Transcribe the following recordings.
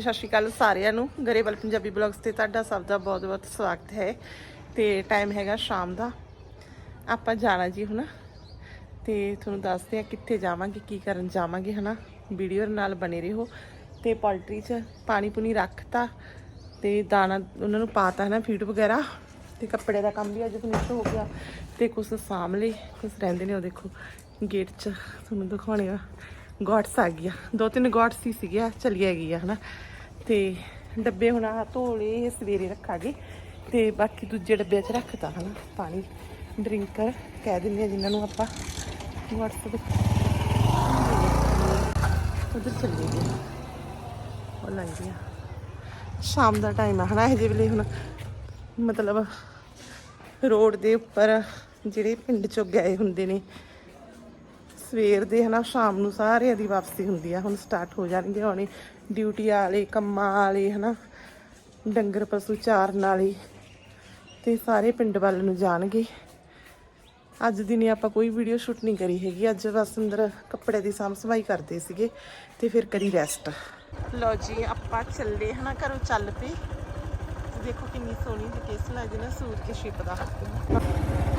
ਸਤਿ ਸ਼੍ਰੀ ਅਕਾਲ ਸਾਰਿਆਂ ਨੂੰ। ਗਰੇਵਾਲ ਪੰਜਾਬੀ ਬਲੌਗਸ ਤੇ ਤੁਹਾਡਾ ਸਭ ਦਾ ਬਹੁਤ-ਬਹੁਤ ਸਵਾਗਤ ਹੈ ਤੇ ਟਾਈਮ ਹੈਗਾ ਸ਼ਾਮ ਦਾ। ਆਪਾਂ ਜਾਣਾ ਜੀ ਹੁਣ। ਤੇ ਤੁਹਾਨੂੰ ਦੱਸਦੇ ਆ ਕਿੱਥੇ ਜਾਵਾਂਗੇ, ਕੀ ਕਰਨ ਜਾਵਾਂਗੇ, ਹਨਾ? ਵੀਡੀਓ ਨਾਲ ਬਣੇ ਰਹੋ। ਤੇ ਪੋਲਟਰੀ 'ਚ ਪਾਣੀ ਪੁਣੀ ਰੱਖਤਾ ਤੇ ਦਾਣਾ ਉਹਨਾਂ ਨੂੰ ਪਾਤਾ ਹੈ ਨਾ ਫੀਡ ਵਗੈਰਾ। ਤੇ ਕੱਪੜੇ ਦਾ ਕੰਮ ਵੀ ਅੱਜ ਫਿਨਿਸ਼ ਹੋ ਗਿਆ ਤੇ ਕੁਝ ਸਾਂਭ ਲਈ ਕੁਝ ਰਹਿੰਦੇ ਨੇ ਉਹ ਦੇਖੋ। ਗੇਟ 'ਚ ਤੁਹਾਨੂੰ ਦਿਖਾਉਣੇ ਆ। ਗੋਟਸ ਆ ਗਿਆ ਦੋ ਤਿੰਨ ਗੋਟਸ ਹੀ ਸੀਗੇ ਚਲੀ ਹੈਗੀ ਆ ਹਨਾ। ਤੇ ਡੱਬੇ ਹੁਣ ਆ ਧੋਲੇ ਸਵੇਰੇ ਰੱਖਾਂਗੇ। ਤੇ ਬਾਕੀ ਦੂਜੇ ਡੱਬਿਆਂ 'ਚ ਰੱਖਤਾ, ਹਨਾ। ਪਾਣੀ, ਡਰਿੰਕਰ ਕਹਿ ਦਿੰਦੇ ਆ ਜਿਨ੍ਹਾਂ ਨੂੰ ਆਪਾਂ ਗੋਟਸ ਦੇ ਉਧਰ ਚੱਲੇ ਗਏ ਉਹ ਲੰਘ ਗਿਆ ਸ਼ਾਮ ਦਾ ਟਾਈਮ ਆ, ਹਨਾ, ਇਹ ਜਿਹੇ ਵੇਲੇ ਹੁਣ ਮਤਲਬ ਰੋਡ ਦੇ ਉੱਪਰ ਜਿਹੜੇ ਪਿੰਡ ਚੋਂ ਗਏ ਹੁੰਦੇ ਨੇ ਸਵੇਰ ਦੇ ਹਨਾ, ਸ਼ਾਮ ਨੂੰ ਸਾਰਿਆਂ ਦੀ ਵਾਪਸੀ ਹੁੰਦੀ ਆ, ਹੁਣ ਸਟਾਰਟ ਹੋ ਜਾਣਗੇ ਹੁਣੇ। ਡਿਊਟੀ ਵਾਲੇ, ਕੰਮਾਂ ਵਾਲੇ ਹਨਾ, ਡੰਗਰ ਪਸ਼ੂ ਚਾਰਨ ਵਾਲੇ, ਤੇ ਸਾਰੇ ਪਿੰਡ ਵੱਲ ਨੂੰ ਜਾਣਗੇ। ਅੱਜ ਦਿਨੇ ਆਪਾਂ ਕੋਈ ਵੀਡੀਓ ਸ਼ੂਟ ਨਹੀਂ ਕਰੀ ਹੈਗੀ, ਅੱਜ ਬਸ ਅੰਦਰ ਕੱਪੜੇ ਦੀ ਸਾਂਭ ਸਫ਼ਾਈ ਕਰਦੇ ਸੀਗੇ, ਤੇ ਫਿਰ ਕਰੀ ਰੈਸਟ ਲਓ ਜੀ, ਆਪਾਂ ਚੱਲੇ ਹਨਾ, ਘਰੋਂ ਚੱਲ ਪਏ। ਦੇਖੋ ਕਿੰਨੀ ਸੋਹਣੀ ਲੋਕੇਸ਼ਨ ਹੈ ਜਿਹਨਾਂ ਸੂਰਜ ਛਿਪਦਾ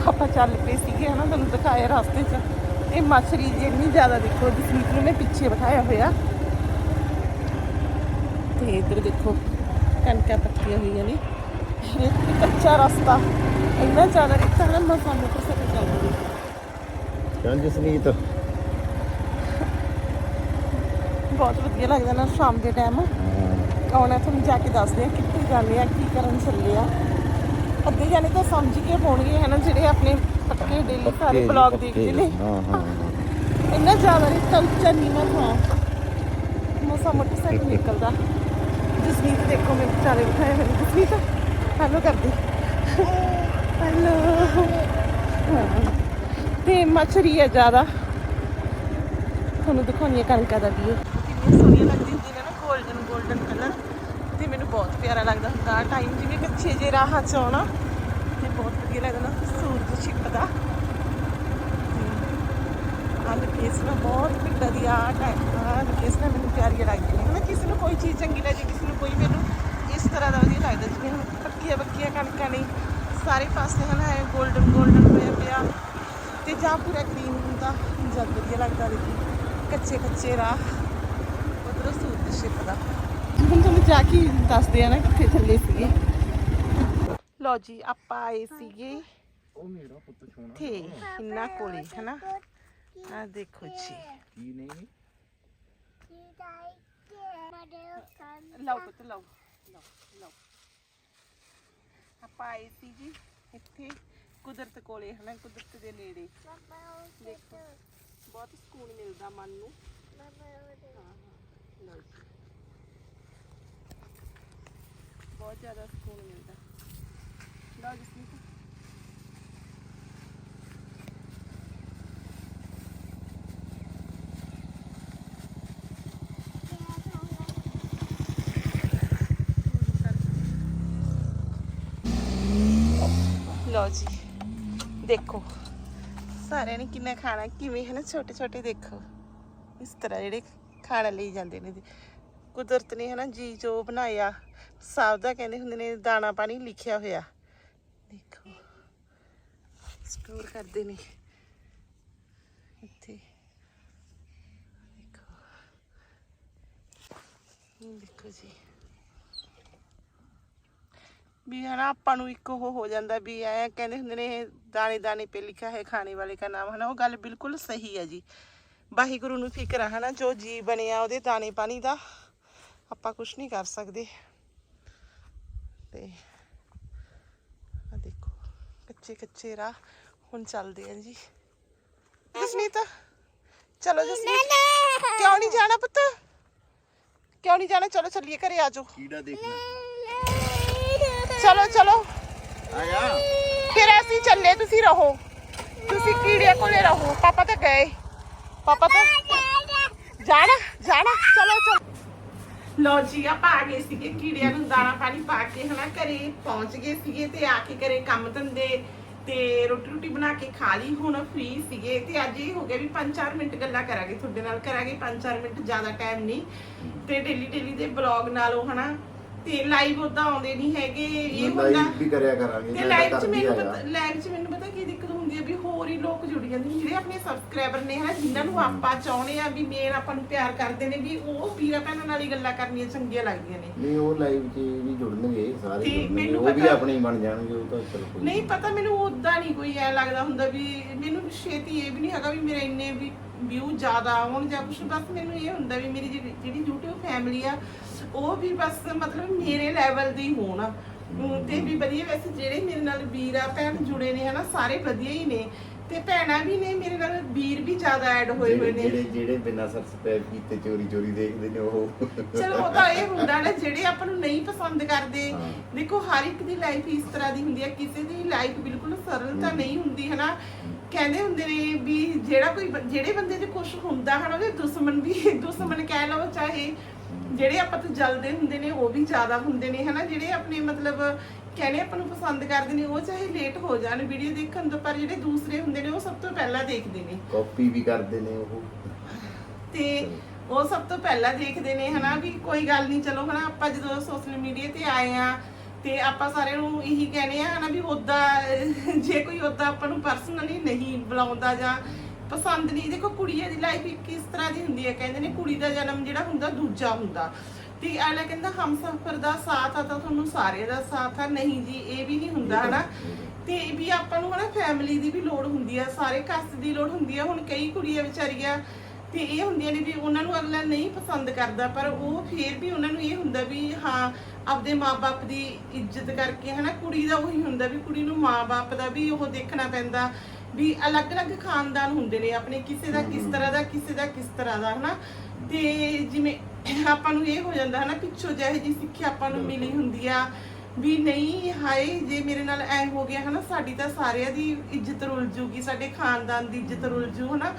ਆਪਾਂ ਚੱਲ ਪਏ ਸੀਗੇ ਹਨਾ, ਤੁਹਾਨੂੰ ਦਿਖਾਇਆ ਰਸਤੇ 'ਚ। ਇਹ ਮਛਰੀ ਜਿਹੜੀ ਜ਼ਿਆਦਾ ਦੇਖੋ ਜਸਮੀਤ ਨੂੰ ਮੈਂ ਪਿੱਛੇ ਬਿਠਾਇਆ ਹੋਇਆ। ਤੇ ਇੱਧਰ ਦੇਖੋ ਕਣਕਾਂ ਪੱਕੀਆਂ ਹੋਈਆਂ ਨੇ। ਇਹ ਕੱਚਾ ਰਸਤਾ। ਇੰਨਾ ਜ਼ਿਆਦਾ ਰਿਕਤਾ ਨਾ ਮਸਾਂ ਮੋਟਰਸਾਈਕਲ ਚੱਲਦੀ ਚੱਲ ਜਸਨੀਤ ਬਹੁਤ ਵਧੀਆ ਲੱਗਦਾ ਨਾ ਸ਼ਾਮ ਦੇ ਟਾਈਮ ਆਉਣਾ ਤੁਹਾਨੂੰ ਜਾ ਕੇ ਦੱਸਦੇ ਆ ਕਿੱਥੇ ਜਾਂਦੇ ਆ ਕੀ ਕਰਨ ਚੱਲੇ ਆ ਅੱਧੇ ਜਾਣੇ ਤਾਂ ਸਮਝ ਕੇ ਹੋਣਗੇ ਹਨਾ ਜਿਹੜੇ ਆਪਣੇ ਪੱਕੇ ਡੇਲੀ ਸਾਰੇ ਬਲੌਗ ਦੇਖਦੇ ਨੇ। ਹਾਂ ਹਾਂ ਹਾਂ। ਇੰਨਾ ਜ਼ਿਆਦਾ ਨਹੀਂ ਕਲਚਰ ਨਹੀਂ ਨਾ ਥਾ ਮੋਸਾ ਮੋਟਰਸਾਈਕਲ ਨਿਕਲਦਾ। ਜਸਮੀਤ ਦੇਖੋ ਮੇਰੇ ਵਿਚਾਰੇ ਬਿਠਾਏ ਹੋਏ ਨੇ। ਜਸਮੀਤ ਹੈਲੋ ਕਰਦੀ। ਹੈਲੋ ਤੇ ਮਛਰੀ ਹੈ ਜ਼ਿਆਦਾ। ਤੁਹਾਨੂੰ ਦਿਖਾਉਣੀ ਹੈ ਕਣਕਾਂ ਦਾ ਵੀ ਕਿੰਨੀ ਸੋਹਣੀਆਂ ਲੱਗਦੀ ਹੁੰਦੀ ਨੇ ਨਾ 골ਡਨ 골ਡਨ ਕਲਰ ਤੇ ਮੈਨੂੰ ਬਹੁਤ ਪਿਆਰਾ ਲੱਗਦਾ ਹੁੰਦਾ ਟਾਈਮ ਜਿਵੇਂ ਕੱਚੇ ਜੇ ਰਾਹ ਚ ਆਉਣਾ, ਤੇ ਬਹੁਤ ਵਧੀਆ ਲੱਗਦਾ ਸੂਰਜ ਛਿਪਦਾ। ਕੇਸ ਨਾ ਬਹੁਤ ਪਿੰਡਾਂ ਦੀ ਆ ਟਾਈਮ ਕੇਸ ਨਾ ਮੈਨੂੰ ਪਿਆਰੀ ਲੱਗਦੀ ਹੈ ਨਾ ਕਿਸੇ ਨੂੰ ਕੋਈ ਚੀਜ਼ ਚੰਗੀ ਲੱਗਦੀ, ਕਿਸੇ ਨੂੰ ਕੋਈ ਮੈਨੂੰ ਇਸ ਤਰ੍ਹਾਂ ਦਾ ਵਧੀਆ ਲੱਗਦਾ, ਜਿਵੇਂ ਹੁਣ ਪੱਕੀਆਂ ਪੱਕੀਆਂ ਕਣਕਾਂ ਨੇ, ਸਾਰੇ ਪਾਸੇ ਹਨਾ ਐ 골ਡਨ 골ਡਨ ਹੋਇਆ ਪਿਆ। ਤੇ ਜਾਂ ਪੂਰਾ ਗ੍ਰੀਨ ਹੁੰਦਾ ਜਦ ਵਧੀਆ ਲੱਗਦਾ ਦੇਖੋ, ਕੱਚੇ ਕੱਚੇ ਰਾਹ, ਉਧਰੋਂ ਸੂਰਜ ਛਿਪਦਾ। ਹੁਣ ਤੁਹਾਨੂੰ ਜਾ ਕੇ ਦੱਸਦੇ ਆ ਨਾ ਕਿੱਥੇ ਚੱਲੇ ਸੀਗੇ। ਲਓ ਜੀ, ਆਪਾਂ ਆਏ ਸੀਗੇ ਉਹ ਮੇਰਾ ਪੁੱਤ ਸੋਹਣਾ ਤੇ ਇੰਨਾ ਕੋਲੇ ਹਨਾ? ਆ ਦੇਖੋ ਜੀ। ਕੀ ਨਹੀਂ ਲਓ ਪੁੱਤ, ਲਓ ਲਓ ਲਓ। ਆਪਾਂ ਆਏ ਸੀ ਜੀ ਇੱਥੇ, ਕੁਦਰਤ ਕੋਲੇ, ਹਨਾ? ਕੁਦਰਤ ਦੇ ਨੇੜੇ। ਦੇਖੋ, ਬਹੁਤ ਸਕੂਨ ਮਿਲਦਾ ਮਨ ਨੂੰ। ਲਓ ਜੀ। ਬਹੁਤ ਜ਼ਿਆਦਾ ਸਕੂਨ ਮਿਲਦਾ। ਲਓ ਜਸਮੀਤ ਲਓ ਜੀ, ਦੇਖੋ। ਸਾਰਿਆਂ ਨੇ ਕਿੰਨਾ ਖਾਣਾ, ਕਿਵੇਂ ਹੈ ਨਾ ਛੋਟੇ ਛੋਟੇ ਦੇਖੋ। ਇਸ ਤਰ੍ਹਾਂ ਜਿਹੜੇ ਖਾਣਾ ਲਈ ਜਾਂਦੇ ਨੇ ਕੁਦਰਤ ਨੇ ਹਨਾ ਨਾ ਜੀ ਜੋ ਬਣਾਇਆ ਸਭ ਦਾ ਕਹਿੰਦੇ ਹੁੰਦੇ ਨੇ ਦਾਣਾ ਪਾਣੀ ਲਿਖਿਆ ਹੋਇਆ। ਦੇਖੋ ਸਟੋਰ ਕਰਦੇ ਨੇ। ਇੱਥੇ। ਦੇਖੋ। ਇਹ ਦੇਖੋ ਜੀ। ਵੀ ਹਨਾ ਆਪਾਂ ਨੂੰ ਇੱਕ ਉਹ ਹੋ ਜਾਂਦਾ ਵੀ ਐ ਕਹਿੰਦੇ ਹੁੰਦੇ ਨੇ, ਦਾਣੇ ਦਾਣੇ ਪੇ ਲਿਖਿਆ ਹੈ ਖਾਣੇ ਵਾਲੇ ਦਾ ਨਾਮ, ਹਨਾ ਉਹ ਗੱਲ ਬਿਲਕੁਲ ਸਹੀ ਹੈ ਜੀ। ਵਾਹਿਗੁਰੂ ਨੂੰ ਫਿਕਰ ਹਨਾ ਜੋ ਜੀ ਬਣਿਆ ਉਹਦੇ ਦਾਣੇ ਪਾਣੀ ਦਾ। ਆਪਾਂ ਕੁਝ ਨਹੀਂ ਕਰ ਸਕਦੇ। ਤੇ ਆ ਦੇਖੋ ਕੱਚੇ ਕੱਚੇ ਰਾਹ ਹੁਣ ਚੱਲਦੇ ਆ ਜੀ। ਜਸਮੀਤ ਚਲੋ ਜਸਮੀਤ ਕਿਉਂ ਨਹੀਂ ਜਾਣਾ ਪੁੱਤ? ਕਿਉਂ ਨਹੀਂ ਜਾਣਾ? ਚਲੋ ਚੱਲੀਏ ਘਰੇ ਆ ਜਾਓ। ਕੀੜਾ ਦੇਖਣਾ ਚਲੋ ਚਲੋ। ਆ ਜਾ। ਫਿਰ ਅਸੀਂ ਚੱਲੇ ਤੁਸੀਂ ਰਹੋ। ਤੁਸੀਂ ਕੀੜੇ ਕੋਲੇ ਰਹੋ। ਪਾਪਾ ਤਾਂ ਗਏ। ਪਾਪਾ ਤਾਂ ਜਾਣਾ ਜਾਣਾ। ਚਲੋ ਚਲੋ। ਲੋ ਜੀ ਆਪਾਂ ਆ ਗਏ ਸੀਗੇ ਕੀੜਿਆਂ ਨੂੰ ਦਾਣਾ ਪਾਣੀ ਪਾ ਕੇ ਹਨਾ ਘਰੇ ਪਹੁੰਚ ਗਏ ਸੀਗੇ ਤੇ ਆ ਕੇ ਘਰੇ ਕੰਮ ਧੰਦੇ ਤੇ ਰੋਟੀ ਰੋਟੀ ਬਣਾ ਕੇ ਖਾ ਲਈ ਹੁਣ ਫ੍ਰੀ ਸੀਗੇ ਤੇ ਅੱਜ ਇਹ ਹੋ ਗਿਆ ਵੀ 5-4 ਮਿੰਟ ਗੱਲਾਂ ਕਰਾਂਗੇ ਤੁਹਾਡੇ ਨਾਲ ਕਰਾਂਗੇ 5-4 ਮਿੰਟ ਜ਼ਿਆਦਾ ਟਾਈਮ ਨਹੀਂ ਤੇ ਡੇਲੀ ਡੇਲੀ ਦੇ ਬਲੌਗ ਨਾਲੋਂ ਹਨਾ ਤੇ ਲਾਈਵ ਉਦਾਂ ਆਉਂਦੇ ਨਹੀਂ ਹੈਗੇ ਇਹ ਹੁੰਦਾ ਲਾਈਵ ਵੀ ਕਰਿਆ ਕਰਾਂਗੇ ਤੇ ਲਾਈਵ ਚ ਮੈਨੂੰ। ਪਤਾ ਲਾਈਵ ਚ ਮੈਨੂੰ ਪਤਾ ਕੀ ਹੁੰਦੀ ਹੈ ਵੀ ਹੋਰ ਹੀ ਲੋਕ ਜੁੜ ਜਾਂਦੇ ਨੇ। ਜਿਹੜੇ ਆਪਣੇ ਸਬਸਕ੍ਰਾਈਬਰ ਨੇ ਹਨਾ ਜਿਨ੍ਹਾਂ ਨੂੰ ਆਪਾਂ ਚਾਹੁੰਦੇ ਆ ਵੀ ਮੇਨ ਆਪਾਂ ਨੂੰ ਪਿਆਰ ਕਰਦੇ ਨੇ ਵੀ ਉਹ ਵੀਰਾਂ ਭੈਣਾਂ ਨਾਲ ਹੀ ਗੱਲਾਂ ਕਰਨੀਆਂ ਚੰਗੀਆਂ ਲੱਗਦੀਆਂ ਨੇ। ਨਹੀਂ ਉਹ ਲਾਈਵ 'ਚ ਵੀ ਜੁੜਨਗੇ ਸਾਰੇ ਤੇ ਜੁੜਨਗੇ। ਮੈਨੂੰ ਉਹ ਵੀ ਪਤਾ- ਆਪਣੇ ਹੀ ਬਣ ਜਾਣਗੇ ਉਹ ਤਾਂ ਚਲ ਕੋਈ ਨਹੀਂ ਪਤਾ ਮੈਨੂੰ ਉਦਾਂ ਨਹੀਂ ਕੋਈ ਐ ਲੱਗਦਾ ਹੁੰਦਾ ਵੀ ਮੈਨੂੰ ਛੇਤੀ ਇਹ ਵੀ ਨਹੀਂ ਹੈਗਾ ਵੀ ਮੇਰੇ ਇੰਨੇ ਵੀ ਵਿਊ ਜ਼ਿਆਦਾ ਆਉਣ ਜਾਂ ਕੁਛ। ਬਸ ਮੈਨੂੰ ਇਹ ਹੁੰਦਾ ਵੀ ਮੇਰੀ ਜਿਹੜੀ ਜਿਹੜੀ YouTube ਫੈਮਿਲੀ ਆ ਉਹ ਵੀ ਬਸ ਮਤਲਬ ਮੇਰੇ ਲੈਵਲ ਦੀ ਹੋਣ। ਤੇ ਵੀ ਵਧੀਆ। ਵੈਸੇ ਜਿਹੜੇ ਮੇਰੇ ਨਾਲ ਵੀਰ ਆ ਭੈਣ ਜੁੜੇ ਨੇ ਹਨਾ ਸਾਰੇ ਵਧੀਆ ਹੀ ਨੇ। ਤੇ ਭੈਣਾਂ ਵੀ ਨੇ ਮੇਰੇ ਨਾਲ ਵੀਰ ਵੀ ਜ਼ਿਆਦਾ ਐਡ ਹੋਏ ਹੋਏ ਨੇ। ਜਿਹੜੇ ਜਿਹੜੇ ਬਿਨਾਂ ਸਬਸਕ੍ਰਾਈਬ ਕੀਤੇ ਚੋਰੀ ਚੋਰੀ ਦੇਖਦੇ ਨੇ ਉਹ। ਚਲੋ ਉਹ ਤਾਂ ਇਹ ਹੁੰਦਾ ਨਾ ਜਿਹੜੇ ਆਪਾਂ ਨੂੰ ਨਹੀਂ ਪਸੰਦ ਕਰਦੇ। ਹਾਂ। ਦੇਖੋ ਹਰ ਇੱਕ ਦੀ ਲਾਈਫ ਇਸ ਤਰ੍ਹਾਂ ਦੀ ਹੁੰਦੀ ਹੈ ਕਿਸੇ ਦੀ ਲਾਈਫ ਬਿਲਕੁਲ ਸਰਲ ਤਾਂ ਨਹੀਂ ਹੁੰਦੀ ਹਨਾ। ਕਹਿੰਦੇ ਹੁੰਦੇ ਨੇ ਵੀ ਜਿਹੜਾ ਕੋਈ ਬ- ਜਿਹੜੇ ਬੰਦੇ 'ਚ ਕੁਝ ਹੁੰਦਾ ਹਨਾ ਉਹਦੇ ਦੁਸ਼ਮਣ ਵੀ ਦੁਸ਼ਮਣ ਕਹਿ ਲਓ ਚਾਹੇ ਜਿਹੜੇ ਆਪਾਂ ਤੋਂ ਜਲਦੇ ਹੁੰਦੇ ਨੇ ਉਹ ਵੀ ਜ਼ਿਆਦਾ ਹੁੰਦੇ ਨੇ ਹਨਾ? ਜਿਹੜੇ ਆਪਣੇ ਮਤਲਬ ਕਹਿੰਦੇ ਆਪਾਂ ਨੂੰ ਪਸੰਦ ਕਰਦੇ ਨੇ ਉਹ ਚਾਹੇ ਲੇਟ ਹੋ ਜਾਣ ਵੀਡੀਓ ਦੇਖਣ ਤੋਂ ਪਰ ਜਿਹੜੇ ਦੂਸਰੇ ਹੁੰਦੇ ਨੇ ਉਹ ਸਭ ਤੋਂ ਪਹਿਲਾਂ ਦੇਖਦੇ ਨੇ। ਕਾਪੀ ਵੀ ਕਰਦੇ ਨੇ ਉਹ। ਤੇ ਉਹ ਸਭ ਤੋਂ ਪਹਿਲਾਂ ਦੇਖਦੇ ਨੇ ਹਨਾ? ਵੀ ਕੋਈ ਗੱਲ ਨਹੀਂ ਚਲੋ ਹਨਾ? ਆਪਾਂ ਜਦੋਂ ਸੋਸ਼ਲ ਮੀਡੀਆ ਤੇ ਆਏ ਆ ਤੇ ਆਪਾਂ ਸਾਰਿਆਂ ਨੂੰ ਇਹੀ ਕਹਿੰਦੇ ਆ ਹਨਾ? ਵੀ ਉਦਾਂ ਜੇ ਕੋਈ ਉਦਾਂ ਆਪਾਂ ਨੂੰ ਪਰਸਨਲੀ ਨਹੀਂ ਬੁਲਾਉਂਦਾ ਜਾਂ ਪਸੰਦ ਨਹੀਂ। ਦੇਖੋ ਕੁੜੀਆਂ ਦੀ ਲਾਈਫ ਕਿਸ ਤਰ੍ਹਾਂ ਦੀ ਹੁੰਦੀ ਹੈ? ਕਹਿੰਦੇ ਨੇ ਕੁੜੀ ਦਾ ਜਨਮ ਜਿਹੜਾ ਹੁੰਦਾ, ਦੂਜਾ ਹੁੰਦਾ। ਤੇ ਅਗਲਾ ਕਹਿੰਦਾ ਹਮਸਫਰ ਦਾ ਸਾਥ ਆ ਤਾਂ ਤੁਹਾਨੂੰ ਸਾਰਿਆਂ ਦਾ ਸਾਥ ਆ। ਨਹੀਂ ਜੀ, ਇਹ ਵੀ ਨਹੀਂ ਹੁੰਦਾ, ਹਨਾ? ਤੇ ਵੀ ਆਪਾਂ ਨੂੰ ਹਨਾ ਫੈਮਿਲੀ ਦੀ ਵੀ ਲੋੜ ਹੁੰਦੀ ਆ, ਸਾਰੇ ਕਸਟ ਦੀ ਲੋੜ ਹੁੰਦੀ ਆ। ਹੁਣ ਕਈ ਕੁੜੀਆਂ ਵਿਚਾਰੀਆਂ, ਤੇ ਇਹ ਹੁੰਦੀਆਂ ਨੇ ਵੀ ਉਹਨਾਂ ਨੂੰ ਅਗਲਾ ਨਹੀਂ ਪਸੰਦ ਕਰਦਾ, ਪਰ ਉਹ ਫੇਰ ਵੀ ਉਹਨਾਂ ਨੂੰ ਇਹ ਹੁੰਦਾ ਵੀ, ਹਾਂ, ਆਪਦੇ ਮਾਪੇ ਦੀ ਇੱਜ਼ਤ ਕਰਕੇ ਹਨਾ, ਕੁੜੀ ਦਾ ਉਹੀ ਹੁੰਦਾ ਵੀ ਕੁੜੀ ਨੂੰ ਮਾਪੇ ਦਾ ਵੀ ਉਹ ਦੇਖਣਾ ਪੈਂਦਾ। ਵੀ ਅਲੱਗ-ਅਲੱਗ ਖਾਨਦਾਨ ਹੁੰਦੇ ਨੇ ਆਪਣੇ ਕਿਸੇ ਦਾ ਕਿਸ ਤਰ੍ਹਾਂ ਦਾ ਕਿਸੇ ਦਾ ਕਿਸ ਤਰ੍ਹਾਂ ਦਾ ਹਨਾ? ਤੇ ਜਿਵੇਂ ਆਪਾਂ ਨੂੰ ਇਹ ਹੋ ਜਾਂਦਾ ਹਨਾ ਪਿੱਛੋਂ ਜਿਹੇ ਜੀ ਸਿੱਖਿਆ ਆਪਾਂ ਨੂੰ ਮਿਲੀ ਹੁੰਦੀ ਆ ਵੀ ਨਹੀਂ ਹਾਏ ਜੇ ਮੇਰੇ ਨਾਲ ਐ ਹੋ ਗਿਆ ਹਨਾ ਸਾਡੀ ਤਾਂ ਸਾਰਿਆਂ ਦੀ ਇੱਜ਼ਤ ਰੁਲ ਜੂਗੀ ਸਾਡੇ ਖਾਨਦਾਨ ਦੀ ਇੱਜ਼ਤ ਰੁਲ ਜੂ ਹਨਾ?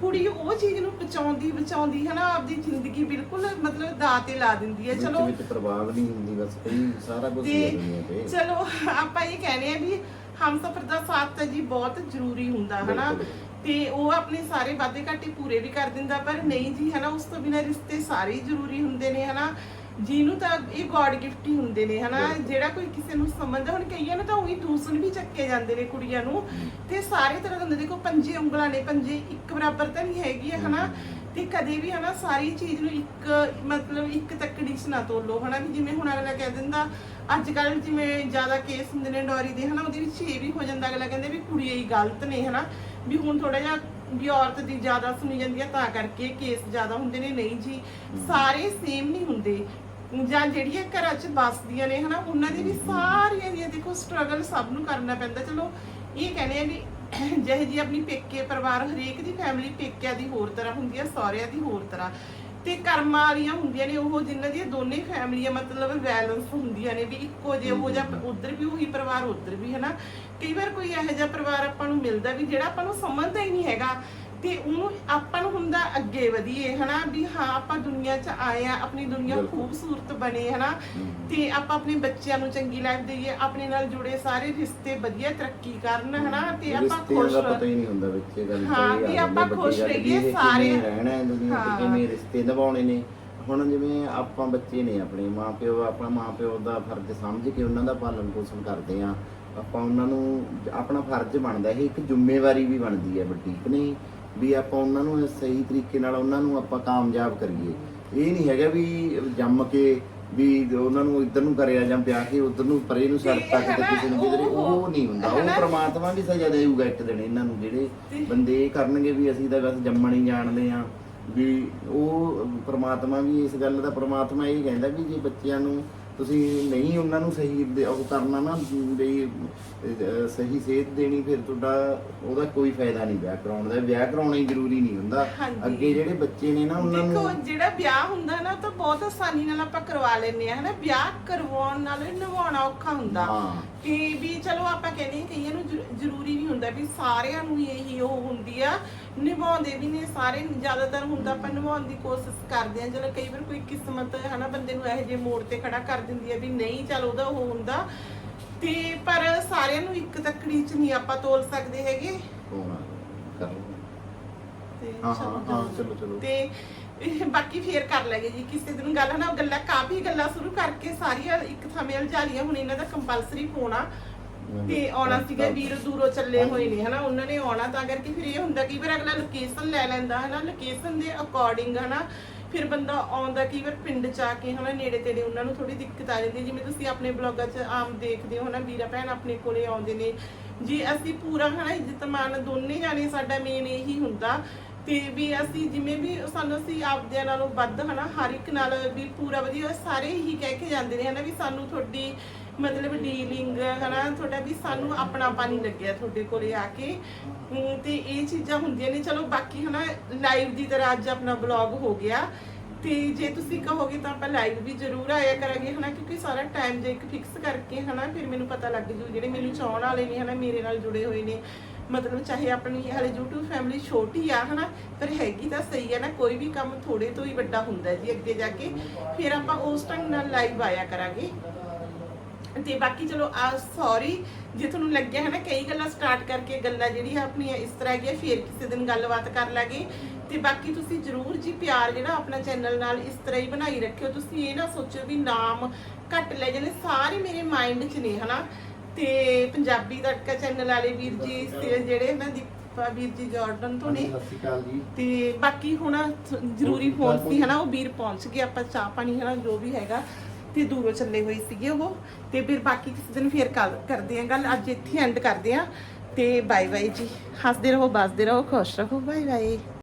ਕੁੜੀ ਉਹ ਚੀਜ਼ ਨੂੰ ਬਚਾਉਂਦੀ ਬਚਾਉਂਦੀ ਹਨਾ ਆਪਦੀ ਜ਼ਿੰਦਗੀ ਬਿਲਕੁਲ ਮਤਲਬ ਦਾਅ ਤੇ ਲਾ ਦਿੰਦੀ ਹੈ ਚਲੋ। ਵਿੱਚ ਪ੍ਰਭਾਵ ਨਹੀਂ ਹੁੰਦੀ ਬਸ ਕਈ ਸਾਰਾ ਕੁਝ ਹੀ ਹੈ ਦੁਨੀਆ ਤੇ। ਤੇ ਚਲੋ ਆਪਾਂ ਇਹ ਕਹਿੰਦੇ ਆ ਵੀ ਹਮਸਫਰ ਦਾ ਸਾਥ ਤਾਂ ਜੀ ਬਹੁਤ ਜ਼ਰੂਰੀ ਹੁੰਦਾ ਹਨਾ ਬਿਲਕੁਲ। ਤੇ ਉਹ ਆਪਣੇ ਸਾਰੇ ਵਾਅਦੇ ਘਾਟੇ ਪੂਰੇ ਵੀ ਕਰ ਦਿੰਦਾ ਪਰ ਨਹੀਂ ਜੀ ਹਨਾ ਉਸ ਤੋਂ ਬਿਨਾਂ ਰਿਸ਼ਤੇ ਸਾਰੇ ਹੀ ਜ਼ਰੂਰੀ ਹੁੰਦੇ ਨੇ ਹਨਾ ਜਿਹਨੂੰ ਤਾਂ ਇਹ ਗੋਡ ਗਿਫਟ ਹੀ ਹੁੰਦੇ ਨੇ ਹਨਾ। ਜਿਹੜਾ ਕੋਈ ਕਿਸੇ ਨੂੰ ਸਮਝਦਾ ਹੁਣ ਕਈਆਂ ਨੂੰ ਤਾਂ ਉਹੀ ਦੂਸਣ ਵੀ ਚੱਕੇ ਜਾਂਦੇ ਨੇ ਕੁੜੀਆਂ ਨੂੰ। ਤੇ ਸਾਰੇ ਤਰ੍ਹਾਂ ਦੇ ਦੇਖੋ ਪੰਜੇ ਉਂਗਲਾਂ ਨੇ ਪੰਜੇ ਇੱਕ ਬਰਾਬਰ ਤਾਂ ਨਹੀਂ ਹੈਗੀ ਹੈ ਹਨਾ? ਤੇ ਕਦੇ ਵੀ ਹਨਾ ਸਾਰੀ ਚੀਜ਼ ਨੂੰ ਇੱਕ ਮਤਲਬ ਇੱਕ ਤੱਕੜੀ 'ਚ ਨਾ ਤੋਲੋ ਹਨਾ? ਵੀ ਜਿਵੇਂ ਹੁਣ ਅਗਲਾ ਕਹਿ ਦਿੰਦਾ ਅੱਜ ਕੱਲ ਜਿਵੇਂ ਜ਼ਿਆਦਾ ਕੇਸ ਹੁੰਦੇ ਨੇ ਡੋਰੀ ਦੇ ਹਨਾ? ਉਹਦੇ ਵਿੱਚ ਇਹ ਵੀ ਹੋ ਜਾਂਦਾ ਅਗਲਾ ਕਹਿੰਦੇ ਵੀ ਕੁੜੀ ਹੀ ਗਲਤ ਨੇ ਹਨਾ? ਵੀ ਹੁਣ ਥੋੜਾ ਜਿਹਾ ਵੀ ਔਰਤ ਦੀ ਜ਼ਿਆਦਾ ਸੁਣੀ ਜਾਂਦੀ ਹੈ ਤਾਂ ਕਰਕੇ ਕੇਸ ਜ਼ਿਆਦਾ ਹੁੰਦੇ ਨੇ ਨਹੀਂ ਜੀ। ਸਾਰੇ ਸੇਮ ਨਹੀਂ ਹੁੰਦੇ। ਜਾਂ ਜਿਹੜੀਆਂ ਘਰਾਂ 'ਚ ਵੱਸਦੀਆਂ ਨੇ ਹਨਾ ਉਹਨਾਂ ਦੀ ਵੀ ਸਾਰੀਆਂ ਦੀਆਂ ਦੇਖੋ ਸਟਰਗਲ ਸਭ ਨੂੰ ਕਰਨਾ ਪੈਂਦਾ। ਚਲੋ ਇਹ ਕਹਿੰਦੇ ਆ ਵੀ ਜਿਹੇ ਜੀ ਆਪਣੀ ਪੇਕੇ ਪਰਿਵਾਰ ਹਰੇਕ ਦੀ ਫੈਮਿਲੀ ਪੇਕਿਆਂ ਦੀ ਹੋਰ ਤਰ੍ਹਾਂ ਹੁੰਦੀ ਹੈ ਸਹੁਰਿਆਂ ਦੀ ਹੋਰ ਤਰ੍ਹਾਂ। ਤੇ ਕਰਮਾਂ ਵਾਲੀਆਂ ਹੁੰਦੀਆਂ ਨੇ ਉਹ ਜਿਨ੍ਹਾਂ ਦੀਆਂ ਦੋਨੇ ਫੈਮਲੀਆਂ ਮਤਲਬ ਬੈਲੈਂਸ ਹੁੰਦੀਆਂ ਨੇ ਵੀ ਇੱਕੋ ਜਿਹੇ ਉਹ ਜਾਂ ਉਧਰ ਵੀ ਉਹੀ ਪਰਿਵਾਰ ਉਧਰ ਵੀ ਹਨਾ। ਕਈ ਵਾਰ ਕੋਈ ਇਹੋ ਜਿਹਾ ਪਰਿਵਾਰ ਆਪਾਂ ਨੂੰ ਮਿਲਦਾ ਵੀ ਜਿਹੜਾ ਆਪਾਂ ਨੂੰ ਸਮਝਦਾ ਹੀ ਨਹੀਂ ਹੈਗਾ। ਤੇ ਉਹਨੂੰ ਆਪਾਂ ਨੂੰ ਹੁੰਦਾ ਅੱਗੇ ਵਧੀਏ ਹਨਾ? ਵੀ ਹਾਂ ਆਪਾਂ ਦੁਨੀਆ 'ਚ ਆਏ ਆ ਆਪਣੀ ਦੁਨੀਆ ਬਿਲਕੁਲ। ਖੂਬਸੂਰਤ ਬਣੇ ਹਨਾ? ਤੇ ਆਪਾਂ ਆਪਣੇ ਬੱਚਿਆਂ ਨੂੰ ਚੰਗੀ ਲਾਈਫ ਦੇਈਏ ਆਪਣੇ ਨਾਲ ਜੁੜੇ ਸਾਰੇ ਰਿਸ਼ਤੇ ਵਧੀਆ ਤਰੱਕੀ ਕਰਨ ਹਨਾ? ਤੇ ਆਪਾਂ ਖੁਸ਼ ਦਾ ਪਤਾ ਹੀ ਨਹੀਂ ਹੁੰਦਾ ਵਿੱਚ ਇਹ ਗੱਲ ਹਾਂ, ਕਈ ਵੀ ਆ ਆਪਾਂ ਹੈ, ਖੁਸ਼ ਰਹੀਏ ਸਾਰੇ। ਰਹਿਣਾ ਹੈ ਦੁਨੀਆ ਹਾਂ। ਤੇ ਕਿਵੇਂ ਰਿਸ਼ਤੇ ਨਿਭਾਉਣੇ ਨੇ। ਹੁਣ ਜਿਵੇਂ ਆਪਾਂ ਬੱਚੇ ਨੇ ਆਪਣੇ ਮਾਪਿਓ ਆਪਣਾ ਮਾਪਿਓ ਦਾ ਫਰਜ਼ ਸਮਝ ਕੇ ਉਹਨਾਂ ਦਾ ਪਾਲਣ ਪੋਸ਼ਣ ਕਰਦੇ ਆ ਆਪਾਂ ਉਹਨਾਂ ਨੂੰ ਆਪਣਾ ਫਰਜ਼ ਬਣਦਾ ਇਹ ਇੱਕ ਜ਼ਿੰਮੇਵਾਰੀ ਵੀ ਬਣਦੀ ਹੈ ਵੱਡੀ ਕਿ ਨਹੀਂ? ਵੀ ਆਪਾਂ ਉਹਨਾਂ ਨੂੰ ਸਹੀ ਤਰੀਕੇ ਨਾਲ ਉਹਨਾਂ ਨੂੰ ਆਪਾਂ ਕਾਮਯਾਬ ਕਰੀਏ। ਇਹ ਨਹੀਂ ਹੈਗਾ ਵੀ ਜੰਮ ਕੇ ਵੀ ਉਹਨਾਂ ਨੂੰ ਇੱਧਰ ਨੂੰ ਕਰਿਆ ਜਾਂ ਪਿਆ ਕੇ ਉੱਧਰ ਨੂੰ ਪਰੇ ਨੂੰ ਸੜ ਤੇ ਤੱਕ ਤੇ ਹਨਾ, ਕਿਸੇ ਨੂੰ ਕਿਧਰੇ ਉਹ ਨਹੀਂ ਹੁੰਦਾ। ਉਹ। ਪ੍ਰਮਾਤਮਾ ਵੀ ਸਜ਼ਾ ਦੇਊਗਾ ਇੱਕ ਦਿਨ ਇਹਨਾਂ ਨੂੰ ਜਿਹੜੇ ਬੰਦੇ ਇਹ ਕਰਨਗੇ ਵੀ ਅਸੀਂ ਤਾਂ ਬਸ ਜੰਮਣ ਹੀ ਜਾਣਦੇ ਆ ਵੀ ਉਹ ਪ੍ਰਮਾਤਮਾ ਵੀ ਇਸ ਗੱਲ ਦਾ ਪ੍ਰਮਾਤਮਾ ਇਹ ਕਹਿੰਦਾ ਵੀ ਜੇ ਬੱਚਿਆਂ ਨੂੰ ਤੁਸੀਂ ਨਹੀਂ ਉਹਨਾਂ ਨੂੰ ਸਹੀ ਦੇ- ਉਹ ਕਰਨਾ ਨਾ ਵੀ ਅਹ, ਸਹੀ ਸੇਧ ਦੇਣੀ ਫਿਰ ਤੁਹਾਡਾ ਉਹਦਾ ਕੋਈ ਫਾਇਦਾ ਨਹੀਂ ਵਿਆਹ ਕਰਾਉਣ ਦਾ। ਵਿਆਹ ਕਰਾਉਣਾ ਹੀ ਜ਼ਰੂਰੀ ਨਹੀਂ ਹੁੰਦਾ। ਹਾਂਜੀ। ਅੱਗੇ ਜਿਹੜੇ ਬੱਚੇ ਨੇ ਨਾ ਉਹਨਾਂ ਦੇਖੋ ਨੂੰ ਜਿਹੜਾ ਵਿਆਹ ਹੁੰਦਾ ਨਾ ਉਹ ਤਾਂ ਬਹੁਤ ਆਸਾਨੀ ਨਾਲ ਆਪਾਂ ਕਰਵਾ ਲੈਂਦੇ ਆ ਹਨਾ? ਵਿਆਹ ਕਰਵਾਉਣ ਨਾਲ ਨਿਭਾਉਣਾ ਔਖਾ ਹੁੰਦਾ। ਹਾਂ। ਕਿ ਵੀ ਚਲੋ ਆਪਾਂ ਕਹਿੰਦੇ ਹਾਂ ਕਈਆਂ ਨੂੰ ਜ਼ਰੂ- ਜ਼ਰੂਰੀ ਨਹੀਂ ਹੁੰਦਾ ਵੀ ਸਾਰਿਆਂ ਨੂੰ ਹੀ ਇਹੀ ਉਹ ਹੁੰਦੀ ਆ। ਨਿਭਾਉਂਦੇ ਵੀ ਨੇ ਸਾਰੇ ਜ਼ਿਆਦਾਤਰ ਹੁੰਦਾ ਆਪਾਂ ਨਿਭਾਉਣ ਦੀ ਕੋਸ਼ਿਸ਼ ਕਰਦੇ ਆ ਚਲੋ ਕਈ ਵਾਰ ਕੋਈ ਕਿਸਮਤ ਹਨਾ ਬੰਦੇ ਨੂੰ ਇਹੋ ਜਿਹੇ ਮੋੜ ਤੇ ਖੜਾ ਕਰ ਦਿੰਦੀ ਆ ਵੀ ਨਹੀਂ ਚਲ ਉਹਦਾ ਉਹ ਹੁੰਦਾ। ਤੇ ਪਰ ਸਾਰਿਆਂ ਨੂੰ ਇੱਕ ਤੱਕੜੀ 'ਚ ਨਹੀਂ ਆਪਾਂ ਤੋਲ ਸਕਦੇ ਹੈਗੇ। ਕਰ ਲਓ। ਤੇ ਹਾਂ, ਚਲੋ ਹਾਂ, ਹਾਂ, ਚਲੋ, ਚਲੋ। ਤੇ ਇਹ ਬਾਕੀ ਫੇਰ ਕਰ ਲਾਂਗੇ ਜੀ ਕਿਸੇ ਦਿਨ ਗੱਲ ਹਨਾ ਗੱਲਾਂ ਕਾਫੀ ਗੱਲਾਂ ਸ਼ੁਰੂ ਕਰਕੇ ਸਾਰੀਆਂ ਇੱਕ ਥਾਵੇਂ ਲਈਆਂ ਹੁਣ ਇਹਨਾਂ ਦਾ ਕੰਪਲਸਰੀ ਫੋਨ ਆ। ਤੇ ਆਉਣਾ ਸੀਗਾ ਵੀਰ ਦੂਰੋਂ ਚੱਲੇ ਹੋਏ ਨੇ ਹਨਾ ਉਹਨਾਂ ਨੇ ਆਉਣਾ ਤਾਂ ਕਰਕੇ ਫਿਰ ਇਹ ਹੁੰਦਾ ਕਿ ਫਿਰ ਅਗਲਾ ਲੋਕੇਸ਼ਨ ਲੈ ਲੈਂਦਾ ਹਨਾ ਲੋਕੇਸ਼ਨ ਦੇ ਅਕੋਰਡਿੰਗ ਹਨਾ। ਫਿਰ ਬੰਦਾ ਆਉਂਦਾ ਕਈ ਵਾਰ ਪਿੰਡ ਚ ਆ ਕੇ ਹਨਾ, ਨੇੜੇ ਤੇੜੇ ਉਹਨਾਂ ਨੂੰ ਥੋੜੀ ਦਿੱਕਤ ਆ ਜਾਂਦੀ ਜਿਵੇਂ ਤੁਸੀਂ ਆਪਣੇ ਬਲੌਗਾਂ 'ਚ ਆਮ ਦੇਖਦੇ ਹੋ ਹਨਾ, ਵੀਰਾ ਭੈਣ ਆਪਣੇ ਕੋਲੇ ਆਉਂਦੇ ਨੇ। ਜੀ ਅਸੀਂ ਪੂਰਾ ਹਨਾ, ਇੱਜ਼ਤ ਮਾਨ ਦੋਨੇ ਜਾਣੇ, ਸਾਡਾ ਮੇਨ ਇਹੀ ਹੁੰਦਾ। ਤੇ ਵੀ ਅਸੀਂ ਜਿਵੇਂ ਵੀ ਸਾਨੂੰ ਅਸੀਂ ਆਪਦਿਆਂ ਨਾਲੋਂ ਵੱਧ ਹਨਾ, ਹਰ ਇੱਕ ਨਾਲ ਵੀ ਪੂਰਾ ਵਧੀਆ ਸਾਰੇ ਹੀ ਕਹਿ ਕੇ ਜਾਂਦੇ ਨੇ ਹਨਾ ਵੀ ਸਾਨੂੰ ਤੁਹਾਡੀ ਮਤਲਬ ਡੀਲਿੰਗ ਹਨਾ? ਤੁਹਾਡਾ ਵੀ ਸਾਨੂੰ ਆਪਣਾ ਪਾਣੀ ਲੱਗਿਆ ਤੁਹਾਡੇ ਕੋਲੇ ਆ ਕੇ। ਹਮ, ਤੇ ਇਹ ਚੀਜ਼ਾਂ ਹੁੰਦੀਆਂ ਨੇ। ਚਲੋ ਬਾਕੀ ਹਨਾ ਲਾਈਵ ਦੀ ਤਰ੍ਹਾਂ ਅੱਜ ਆਪਣਾ ਬਲੌਗ ਹੋ ਗਿਆ। ਤੇ ਜੇ ਤੁਸੀਂ ਕਹੋਗੇ ਤਾਂ ਆਪਾਂ ਲਾਈਵ ਵੀ ਜ਼ਰੂਰ ਆਇਆ ਕਰਾਂਗੇ ਹਨਾ? ਕਿਉਂਕਿ ਸਾਰਾ ਟਾਈਮ ਜੇ ਇੱਕ ਫਿਕਸ ਕਰਕੇ ਹਨਾ ਫਿਰ ਮੈਨੂੰ ਪਤਾ ਲੱਗ ਜੂ। ਜਿਹੜੇ ਮੈਨੂੰ ਚਾਹਣ ਵਾਲੇ ਨੇ ਹਨਾ ਮੇਰੇ ਨਾਲ ਜੁੜੇ ਹੋਏ ਨੇ। ਮਤਲਬ ਚਾਹੇ ਆਪਣੀ ਹਾਲੇ YouTube ਫੈਮਿਲੀ ਛੋਟੀ ਆ ਹਨਾ ਪਰ ਹੈਗੀ ਤਾਂ ਸਹੀ ਹੈ ਨਾ। ਕੋਈ ਵੀ ਕੰਮ ਥੋੜੇ ਤੋਂ ਹੀ ਵੱਡਾ ਹੁੰਦਾ ਜੀ ਅੱਗੇ ਜਾ ਕੇ। ਫਿਰ ਆਪਾਂ ਉਸ ਢੰਗ ਨਾਲ ਲਾਈਵ ਆਇਆ ਕਰਾਂਗੇ। ਤੇ ਬਾਕੀ ਚਲੋ ਆ ਸੌਰੀ ਜੇ ਤੁਹਾਨੂੰ ਲੱਗਿਆ ਹੈ ਨਾ ਕਈ ਗੱਲਾਂ ਸਟਾਰਟ ਕਰਕੇ ਗੱਲਾਂ ਜਿਹੜੀਆਂ ਆਪਣੀਆਂ ਇਸ ਤਰ੍ਹਾਂ ਹੈਗੀਆਂ ਫਿਰ ਕਿਸੇ ਦਿਨ ਗੱਲਬਾਤ ਕਰ ਲਾਂਗੇ। ਤੇ ਬਾਕੀ ਤੁਸੀਂ ਜਰੂਰ ਜੀ ਪਿਆਰ ਜਿਹੜਾ ਆਪਣਾ ਚੈਨਲ ਨਾਲ ਇਸ ਤਰ੍ਹਾਂ ਹੀ ਬਣਾਈ ਰੱਖਿਓ। ਤੁਸੀਂ ਇਹ ਨਾ ਸੋਚੋ ਵੀ ਨਾਮ ਘੱਟ ਲੈ ਜਾਣੇ ਸਾਰੇ ਮੇਰੇ ਮਾਈਂਡ 'ਚ ਨੇ ਹਨਾ? ਤੇ ਪੰਜਾਬੀ ਤੜਕਾ ਚੈਨਲ ਵਾਲੇ ਵੀਰ ਜੀ ਤੇ ਜਿਹੜੇ ਨਾ ਦੀਪਾ ਵੀਰ ਜੀ ਜਾਰਡਨ ਤੋਂ ਨੇ। ਤੇ ਬਾਕੀ ਹੁਣ ਜ਼ਰੂਰੀ ਫੋਨ ਸੀ ਹਨਾ ਉਹ ਵੀਰ ਪਹੁੰਚ ਗਏ ਆਪਾਂ ਚਾਹ ਪਾਣੀ ਹਨਾ ਜੋ ਵੀ ਹੈਗਾ। ਤੇ ਦੂਰੋਂ ਚੱਲੇ ਹੋਏ ਸੀਗੇ ਉਹ। ਤੇ ਫਿਰ ਬਾਕੀ ਕਿਸੇ ਦਿਨ ਫੇਰ ਕਰਦੇ ਆਂ ਗੱਲ। ਅੱਜ ਇੱਥੇ ਐਂਡ ਕਰਦੇ ਆਂ ਤੇ ਬਾਏ ਬਾਏ ਜੀ। ਹੱਸਦੇ ਰਹੋ ਬਸਦੇ ਰਹੋ, ਖੁਸ਼ ਰਹੋ। Bye bye